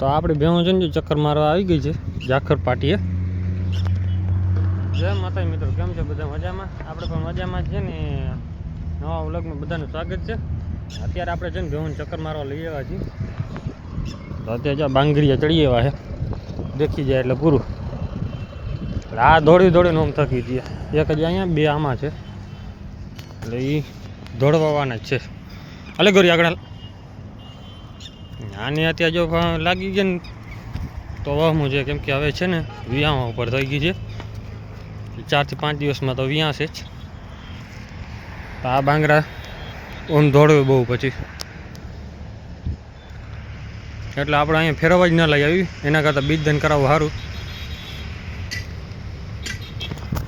તો આપણે ભેહું છે ને ચક્કર મારવા આવી ગઈ છે, જાખર પાટીએ. જય માતા મિત્રો, કેમ છે? બધા મજામાં? આપણે પણ મજામાં છે ને. નવા વ્લોગમાં બધાનું સ્વાગત છે. અત્યારે આપણે છે ને ભેહું ચક્કર મારવા લઈ આવ્યા છીએ. તો અત્યારે જો બાંગરીયા ચડી આવ્યા છે. દેખી જાય એટલે પૂરું. એટલે આ દોડી દોડીને આમ થકી હતી એક જ અહીંયા, બે આમાં છે. એટલે એ દોડવાના જ છે. અલે ગોરી આગળ. આની અત્યારે જો લાગી ગઈ ને, તો વહમું છે, કેમ કે હવે છે ને વિયામાં ઉપર થઈ ગઈ છે. ચારથી પાંચ દિવસમાં તો વિયાશે જ. તો આ બાંગડા ઓમ દોડવે બહુ પછી. એટલે આપણે અહીંયા ફેરવવા જ ન લઈ આવી, એના કરતાં બીજ ધન કરાવવું સારું.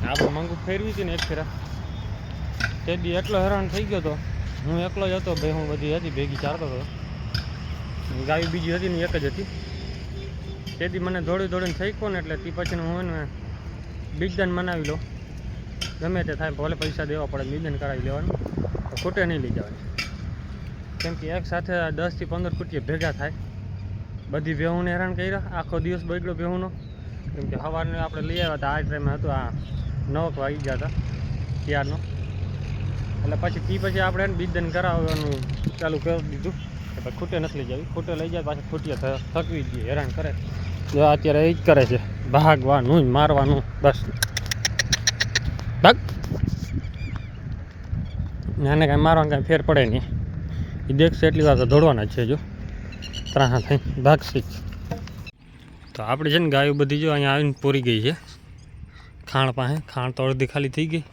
આપણે મંગુ ફેરવી હતી ને એક ફેરા. તે દી એટલો હેરાન થઈ ગયો તો, હું એકલો જ હતો ભાઈ હું બધી હતી, ભેગી ચાલતો હતો. ગાય બીજી હતી ને એક જ હતી. તેથી મને દોડી દોડીને થઈ ગયો ને એટલે તે પછી હું એને બીજદાન મનાવી લો ગમે તે થાય, ભલે પૈસા દેવા પડે, બીજદાન કરાવી લેવાનું. ખોટે નહીં લઈ જવાની. કેમ કે એક સાથે દસથી પંદર કુટીએ ભેગા થાય. બધી વેહુને હેરાન કર્યા. આખો દિવસ બગડ્યો વેહુનો. કેમ કે સવારને આપણે લઈ આવ્યા હતા, આ ટાઈમે હતું, આ નવક વાગી ગયા હતા, ત્યારનો. એટલે પછી તી પછી આપણે એને બીજદાન કરાવવાનું ચાલુ કરી દીધું. કે ખૂટે નથી લઈ જવી. ખૂટે લઈ જાય, પાછી ખૂટીએ થકવી જઈએ હેરાન કરે. જો અત્યારે એ જ કરે છે, ભાગવાનું જ, મારવાનું, બસ. ભાગ. આને કાંઈ મારવાનું કાંઈ ફેર પડે નહીં. એ દેખશે એટલી વાર તો દોડવાના છે, જો. ત્રાહા થઈ, ભાગશે જ. તો આપણે છે ને ગાયો બધી જો અહીંયા આવીને પૂરી ગઈ છે. ખાણ પાસે, ખાણ તો અડધી ખાલી થઈ ગઈ.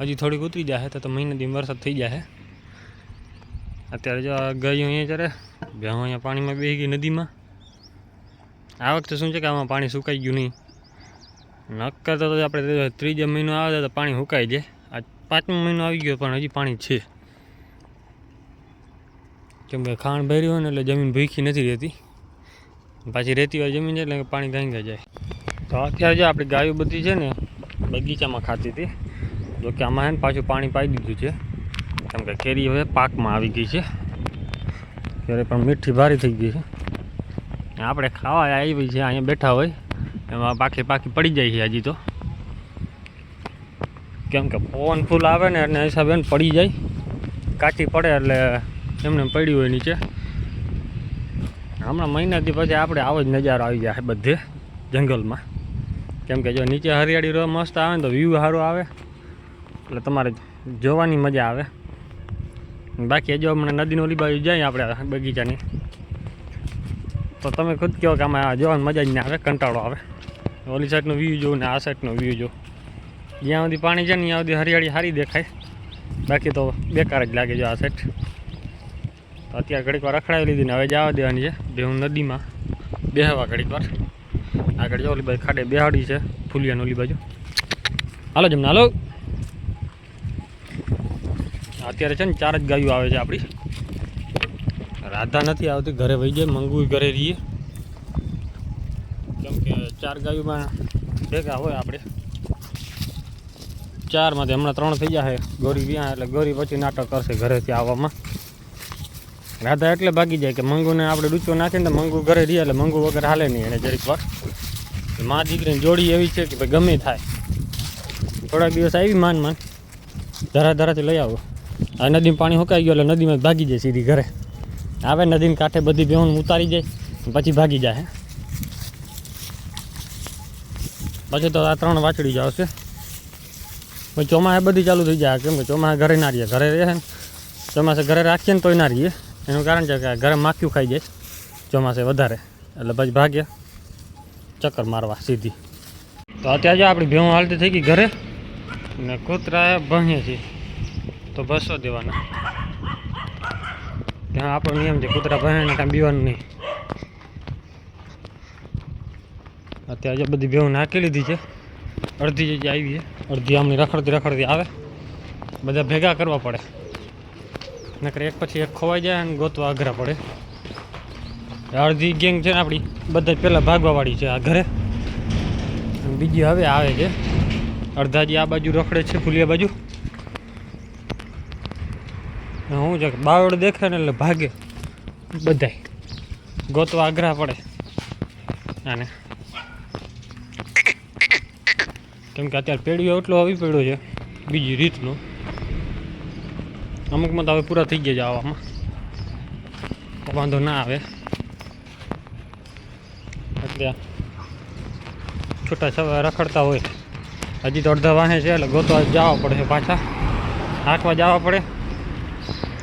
હજી થોડીક ઉતરી જશે તો મહિના દિન વરસાદ થઈ જાય અત્યારે જો આ ગાયો અહીંયા જ્યારે ભેહો અહીંયા પાણીમાં બેસી ગઈ નદીમાં. આ વખતે શું છે કે આમાં પાણી સુકાઈ ગયું નહીં. નક્કર તો આપણે ત્રીજો મહિનો આવે તો પાણી સુકાઈ જાય. આ પાંચમો મહિનો આવી ગયો પણ હજી પાણી છે. કેમ કે ખાણ ભર્યું હોય ને એટલે જમીન ભૂખી નથી રહેતી. પાછી રહેતી હોય જમીન એટલે પાણી ગાંગા જાય. તો અત્યારે જો આપણી ગાયો બધી છે ને બગીચામાં ખાતી હતી. જોકે આમાં છે ને પાછું પાણી પાઈ દીધું છે. કેમ કે કેરી હવે પાકમાં આવી ગઈ છે. કેરી પણ મીઠી ભારી થઈ ગઈ છે. આપણે ખાવા આવી છે, અહીંયા બેઠા હોય. એમાં પાકી પાકી પડી જાય છે હજી તો. કેમ કે પવન ફૂલ આવે ને એને હિસાબે પડી જાય. કાચી પડે એટલે એમને પડ્યું હોય નીચે. હમણાં મહિનાથી પછી આપણે આવો જ નજારો આવી જાય બધે જંગલમાં. કેમ કે જો નીચે હરિયાળી રો મસ્ત આવે ને તો વ્યૂ સારું આવે. એટલે તમારે જોવાની મજા આવે. બાકી જો હમણાં નદીનો ઓલી બાજુ જાય આપણે બગીચાની. તો તમે ખુદ કહો કે આમાં જોવાની મજા જ ના આવે, કંટાળો આવે. ઓલી સાઈડનો વ્યૂ જોઉં ને આ સાઈડનો વ્યૂ જો જ્યાં સુધી પાણી છે ને ત્યાં સુધી હરિયાળી સારી દેખાય. બાકી તો બેકાર જ લાગે જો આ સાઈડ તો અત્યારે ઘડીક વાર રખડાવી લીધી ને હવે જવા દેવાની છે. બેહું નદીમાં બેહવા ઘડીક વાર. આગળ જો ઓલી બાજુ ખાડે બેહાડી છે, ફૂલિયાની ઓલી બાજુ. હાલો જમને, હાલો. અત્યારે છે ને ચાર જ ગાયું આવે છે આપણી. રાધા નથી આવતી, ઘરે વહી જાય, મંગુય ઘરે રહીએ. કેમ કે ચાર ગાયુંમાં ભેગા હોય આપણે. ચારમાંથી હમણાં ત્રણ થઈ જાય ગોરી વ્યાં, એટલે ગોરી પછી નાટક કરશે ઘરેથી આવવામાં. રાધા એટલે ભાગી જાય કે મંગુને આપણે ડૂચો નાખીને તો મંગુ ઘરે રહીએ, એટલે મંગુ વગર હાલે નહીં એને જરીક વાર. મા દીકરીની જોડી એવી છે કે ભાઈ ગમે થાય. થોડાક દિવસ આવી માન માન. ધરા ધરાથી લઈ આવો. આ નદીમાં પાણી સુકાઈ ગયું એટલે નદીમાં ભાગી જાય સીધી ઘરે. આવે નદીને કાંઠે બધી બેહું ઉતારી જાય, પછી ભાગી જાય પછી તો આ ત્રણ વાછડી જ આવશે. પછી ચોમાસે બધી ચાલુ થઈ જાય. કેમ કે ચોમાસે ઘરે ના રહીએ, ઘરે રહે ને. ચોમાસે ઘરે રાખીએ ને તોય ના રહીએ. એનું કારણ છે કે ઘરે માખ્યું ખાઈ જાય ચોમાસે વધારે. એટલે પછી ભાગ્યા ચક્કર મારવા સીધી. તો અત્યારે જો આપણી ભેહું હાલતી થઈ ગઈ ઘરે. ને કૂતરા ભણીએ છે તો બસો દેવાના. ત્યાં આપણો નિયમ છે, કૂતરા ભણે ને કાંઈ બીવાનું નહીં. અત્યારે જો બધી ભેહું નાખી લીધી છે, અડધી જગ્યાએ આવી છે, અડધી આમની રખડતી રખડતી આવે, બધા ભેગા કરવા પડે. નકર એક પછી એક ખોવાઈ જાય અને ગોતવા અઘરા પડે. અડધી ગેંગ છે ને આપણી, બધા પહેલાં ભાગવાવાળી છે આ ઘરે. બીજી હવે આવે છે. અડધા જે આ બાજુ રખડે છે, ફુલિયા બાજુ. હું છે બાવળ દેખે ને એટલે ભાગે. બધાય. ગોતવા આગ્રહ પડે. આને. કેમ કે અત્યારે પેઢીઓ એટલો આવી પડ્યો છે, બીજી રીતનો. અમુકમાં તો હવે પૂરા થઈ ગયા છે આવવામાં વાંધો ના આવે. એટલે છૂટા છવા રખડતા હોય. હજી તો અડધા વાહે છે, એટલે ગોતવા જવા પડે પાછા. હાંકવા જવા પડે.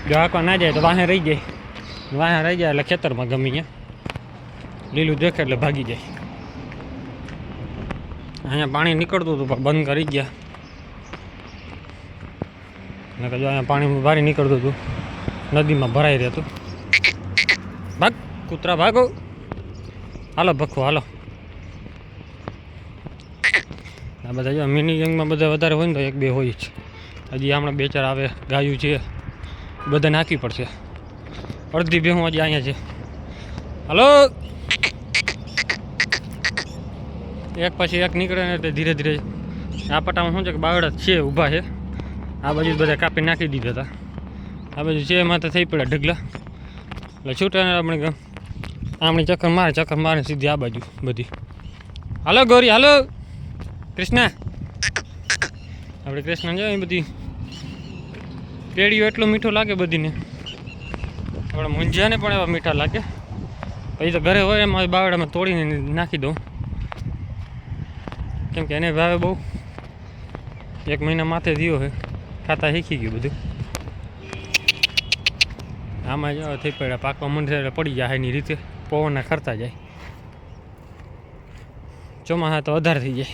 જો હાંકવા ના જાય તો વાહે રહી જાય. વાહે રહી જાય એટલે ખેતરમાં ગમી ગયા. લીલું દેખે એટલે ભાગી જાય. અહીંયા પાણી નીકળતું હતું, પણ બંધ કરી ગયા. નકર જો અહીંયા પાણી ભારે નીકળતું હતું, નદીમાં ભરાઈ રહેતું ભાગ, કૂતરા ભાગો. હાલો ભખો, હાલો. આ બધા જો મિની ગેંગમાં બધા વધારે હોય ને તો એક બે હોય જ. હજી હમણાં બે ચાર આવે ગાયું છે. બધા નાખવી પડશે. અડધી ભેહું હજી અહીંયા છે. હલો? એક પછી એક નીકળે ને તે ધીરે ધીરે આ પટામાં શું છે કે બાવડા છે, ઊભા છે. આ બાજુ બધા કાપી નાખી દીધા હતા. આ બાજુ છે તો થઈ પડ્યા ઢગલા. એટલે છૂટા આપણે ગમ આમણી ચક્કર મારે ચક્કર મારે સીધી આ બાજુ બધી. હાલો ગૌરી, હાલો. કૃષ્ણ. આપણે કૃષ્ણ જાય બધી. પેઢીઓ એટલો મીઠો લાગે બધીને. આપણે મુંજિયાને પણ એવા મીઠા લાગે. પછી તો ઘરે હોય એમાં બાવડામાં તોડીને નાખી દઉં. કેમ કે એને ભાવે બહુ. એક મહિના માથે થયો છે. ખાતા શીખી ગયું બધું. આમાં જો થઈ પડ્યા. પાકવા મંડે એટલે પડી જાય એની રીતે. પવનના ખરતા જાય. ચોમાસા તો વધારે થઈ જાય.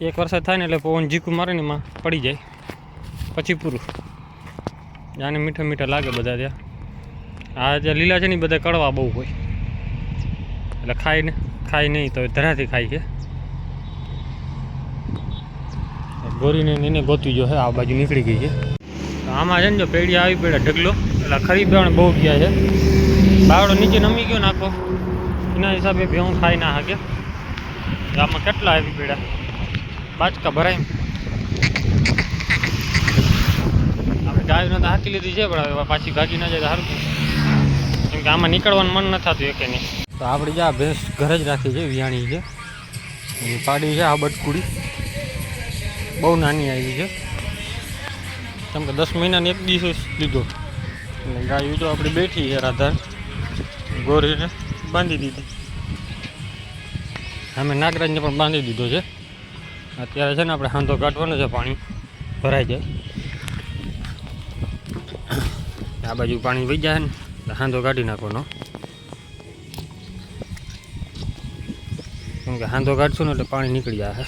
એક વરસાદ થાય ને એટલે પવન જીકું મારે ને એમાં પડી જાય. પછી પૂરું આને મીઠા મીઠા લાગે બધા ત્યાં. આ જે લીલા છે ને બધા કડવા બહુ હોય. એટલે ખાય ને, ખાય નહીં તો ધરાથી ખાય છે. ગોરીને એને ગોતી જો છે આ બાજુ નીકળી ગઈ છે. આમાં છે ને જો પેઢી આવી પડ્યા ઢગલો, એટલે ખરી પણ બહુ ગયા છે. બાવડો નીચે નમી ગયો નાખો. એના હિસાબે ભેહું ખાઈ ના તો આમાં કેટલા આવી પડ્યા? બાચકા ભરાય ગાયને તો હાકી લીધી છે, પણ પાછી ભાગી ના જાય તો સારું કેમ કે આમાં નીકળવાનું મન ન થતું એકે નહીં. તો આપણે જ્યાં ભેંસ ઘરે જ રાખી છે વિયાણી છે. એની પાડી છે આ બટકુડી બહુ નાની આવી છે. કેમ કે દસ મહિનાની એક દિવસ લીધો. અને ગાયું તો આપણી બેઠી છે રાધા ગોરીને બાંધી દીધી. અમે નાગરાજને પણ બાંધી દીધો છે. અત્યારે છે ને આપણે હાંધો કાઢવાનો છે, પાણી ભરાઈ જાય. આ બાજુ પાણી વહી જાય ને એટલે હાંધો કાઢી નાખવાનો. કેમ કે હાંધો કાઢશું ને એટલે પાણી નીકળી જાય.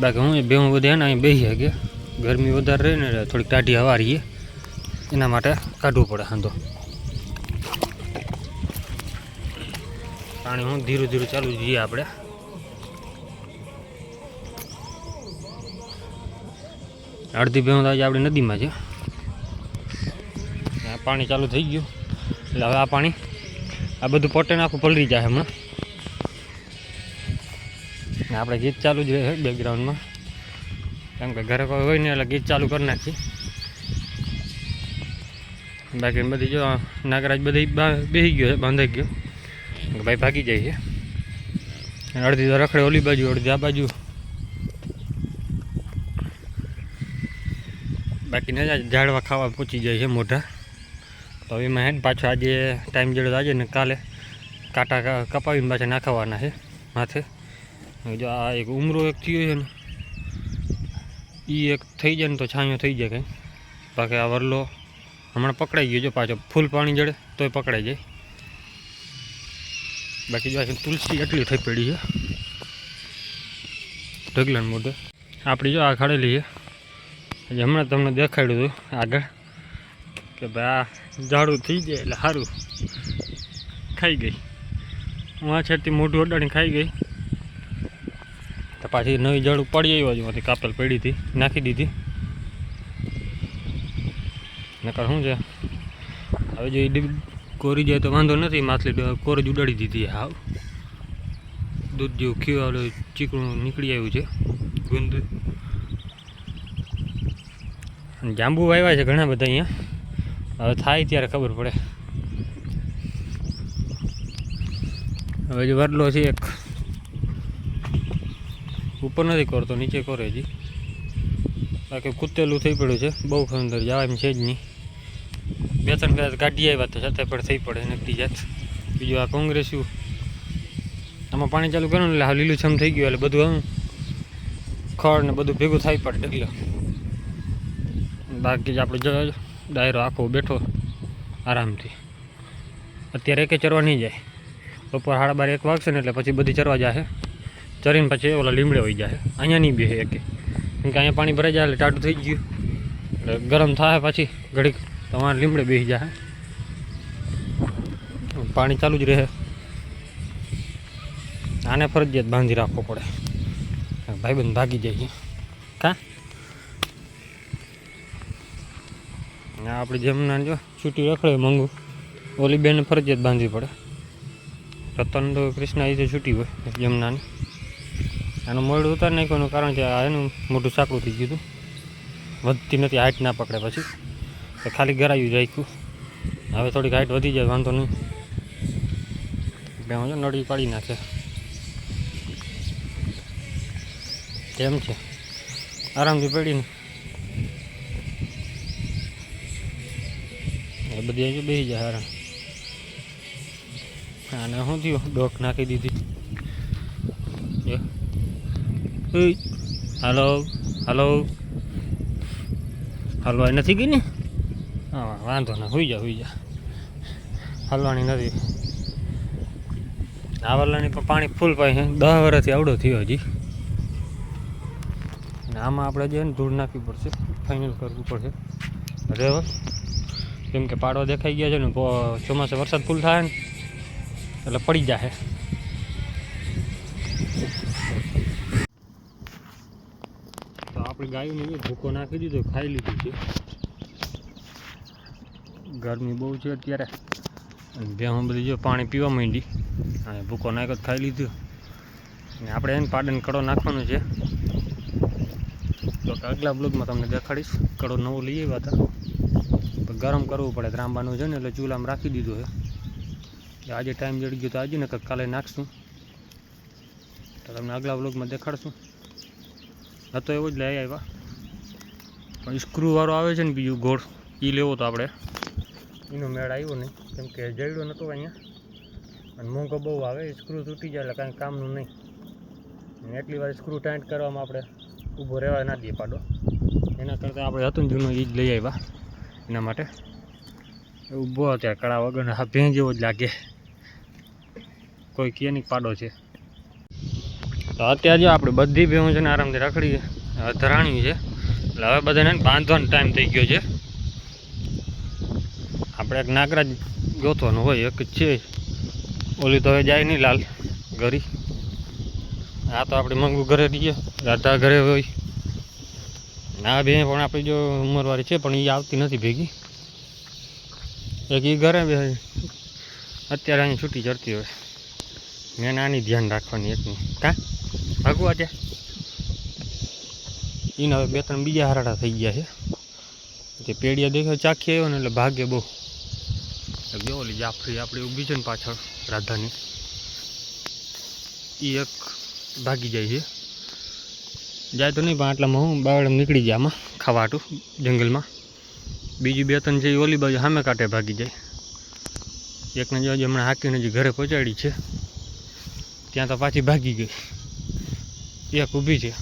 બાકી હું બે હું બધે ને અહીં બેસી શકે ગરમી વધારે રહે ને એટલે થોડીક ટાઢી હવા રહીએ. એના માટે કાઢવું પડે હાંધો. પાણી હું ધીરું ધીરું ચાલુ જઈએ આપણે. અડધી ભેહું આજે આપણે નદીમાં છે. આ પાણી ચાલુ થઈ ગયું. એટલે હવે આ પાણી, આ બધું પોટે આખું પલળી જાય હમણાં. આપણે ગીત ચાલુ જ રહે બેકગ્રાઉન્ડમાં કેમ કે ઘરે કોઈ હોય ને એટલે ગીત ચાલુ કરી નાખીએ. બાકી બધી જો નાગરાજ બધી બેસી ગયો છે, બાંધાઈ ગયો. ભાઈ ભાગી જાય છે. અડધી તો રખડે ઓલી બાજુ, અડધી આ બાજુ. બાકી ને ઝાડવા ખાવા પૂછી જાય છે મોઢા. તો એમાં હે ને પાછો આજે ટાઈમ જેડો આજે ને કાલે કાંટા કપાવીને પાછા નાખવાના છે માથે. જો આ એક ઉમરો એક થયો છે ને એ એક થઈ જાય ને તો છાંયો થઈ જાય કંઈ. બાકી આ વરલો હમણાં પકડાઈ ગયો જો પાછો, ફૂલ પાણી જડે તોય પકડાઈ જાય. બાકી જો તુલસી એટલી થઈ પડી છે. ઢગલાને મોઢે. આપણી જો આ ખાડેલી છે. હમણાં તમને દેખાડ્યું હતું આગળ, કે ભાઈ આ ઝાડું થઈ જાય એટલે સારું ખાઈ ગઈ. હું આ છેડથી મોઢું અડાડી ખાઈ ગઈ. તો પાછી નવી ઝાડું પડી આવ્યો હજી કાપેલ પડી હતી, નાખી દીધી. નકર શું છે, હવે જો એ કોરી જાય તો વાંધો નથી, માછલી કોરજ ઉડાડી દીધી હાવ. દૂધ જેવું ખીવા ચીકણું નીકળી આવ્યું છે. ગુંદ જાંબુ વાવ્યા છે ઘણા બધા અહીંયા. હવે થાય ત્યારે ખબર પડે. હવે જે વરલો છે એક. ઉપર નથી કરતો, નીચે કરે હજી. બાકી કૂતેલું થઈ પડ્યું છે, બહુ અંદર જવા એમ છે જ નહીં. બે ત્રણ કદાચ ગાડી આવ્યા તો છતાં પણ થઈ પડે નક્કી જાત. બીજું આ કોંગ્રેસ્યું આમાં પાણી ચાલુ કરો ને એટલે હા લીલુંછમ થઈ ગયું, એટલે બધું આમ ખડ ને બધું ભેગું થાય પડે, એટલે. બાકી જ આપણે જો ડાયરો આખો બેઠો આરામથી. અત્યારે એકે ચરવા નહીં જાય. બપોર સાડા બાર એક વાગશે ને એટલે પછી બધી ચરવા જાય ચરીને પછી ઓલા લીમડે હોઈ જાય અહીંયા નહીં બેસે એકે. કેમ કે અહીંયા પાણી ભરાઈ જાય એટલે ટાટું થઈ ગયું. એટલે ગરમ થાય પછી ઘડીક. તમારે લીમડે બેસી જાય પાણી ચાલુ જ રહે. આને ફરજિયાત બાંધી રાખવો પડે. ભાઈબંધ ભાગી જાય છે. કા ને આપણી જેમના જો છૂટી રખડે મંગુ, ઓલી બેન ફરજિયાત બાંધવી પડે. રતન તો કૃષ્ણા એ તો છૂટી હોય, જમનાની. આનું મોડું ઉતાર નાખવાનું કારણ કે આ એનું મોટું સાકડું થઈ ગયું હતું. વધતી નથી હાઇટ ના પકડે પછી. તો ખાલી ગરાયું રાખ્યું. હવે થોડીક હાઇટ વધી જાય, વાંધો નહીં. બે હું નળી પાડી નાખે. કેમ છે? આરામથી પડીને. બધી અહીં બેસી જાય આરામ આને શું થયું? ડોક નાખી દીધી. હાલો. હાલો. હલવાઈ નથી ગઈ ને? હા, વાંધો ના, હોઈ જા હોઈ જા. હલવાની નથી. આ પણ પાણી ફૂલ પાય છે દસ વર્ષથી આવડો થયો હજી. આમાં આપણે જે ધૂળ નાખવી પડશે. ફાઇનલ કરવું પડશે. રેવર કેમ કે પાડો દેખાઈ ગયા છે ને ચોમાસે વરસાદ ફૂલ થાય ને, એટલે પડી જાય તો આપણે ગાયું ને ભૂકો નાખી દીધો, ખાઈ લીધું છે. ગરમી બહુ છે અત્યારે. અને ભેહું બધી જો પાણી પીવા માંડી. અને ભૂકો નાખ્યો ખાઈ લીધું. અને આપણે એને પાડન કડો નાખવાનો છે. તો આગલા બ્લોગમાં તમને દેખાડીશ. કડો નવો લઈ આવ્યા હતા. ગરમ કરવું પડે. ત્રાંબાનું છે ને એટલે ચૂલામાં રાખી દીધું છે. આજે ટાઈમ જડી ગયો તો આજે ને કાલે નાખશું. તો તમને આગલા બ્લોગમાં દેખાડશું. હતો એવો જ લઈ આવ્યા. પણ સ્ક્રૂવાળો આવે છે ને બીજું ગોળ એ લેવો તો આપણે. એનો મેળ આવ્યો નહીં. કેમ કે જડ્યો નહોતો અહીંયા. અને મોંઘો બહુ આવે સ્ક્રૂ તૂટી જાય એટલે કાંઈ કામનું નહીં. એટલી વાર સ્ક્રૂ ટાઈટ કરવામાં આપણે ઊભો રહેવા ના દઈએ પાડો. એના કરતાં આપણે હતું જૂનું એ જ લઈ આવ્યા. એના માટે. ઊભો અત્યારે કળા વગર હા, ભેં જેવો જ લાગે. કોઈ કે પાડો છે. તો અત્યારે જો આપણે બધી ભેહું છે ને આરામથી રખડી હવે ધરાણી છે. એટલે હવે બધાને બાંધવાનો ટાઈમ થઈ ગયો છે. આપણે એક નાગરાજ ગોથવાનું હોય, એક છે. ઓલી તો હવે જાય નહીં લાલ ઘરી આ તો આપણે મંગુ ઘરે રહીએ. રાધા ઘરે હોય. આ બે પણ આપણી જો ઉંમરવાળી છે, પણ એ આવતી નથી ભેગી. એક એ ઘરે બે અત્યારે અહીં છૂટી ચડતી હોય. મેં નાની ધ્યાન રાખવાની એકની. કા? ભાગવા ત્યાં. એના બે ત્રણ બીજા હરાડા થઈ ગયા છે. તે પેડિયા દેખાય, ચાખી આવ્યો ને એટલે ભાગે બહુ. જો ઓલી જાફરી આપણી ઊભી છે ને પાછળ, રાધાની. એ એક ભાગી જાય છે. જાય તો નહીં, પણ આટલામાં હું બાવડમ નીકળી જાય આમાં ખાવાટું, જંગલમાં. બીજી બે ત્રણ છે ઓલી બાજુ સામે કાંઠે ભાગી જાય. એકને જો હમણાં હાકીને હજી ઘરે પહોંચાડી છે, ત્યાં તો પાછી ભાગી ગઈ. એક ઊભી છે.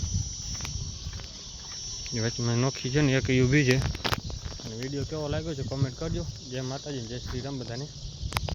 વચમાં નોખી છે ને, એક ઊભી છે. વીડિયો કેવો લાગ્યો છે કોમેન્ટ કરજો. જય માતાજી જય શ્રી રામ બધાને.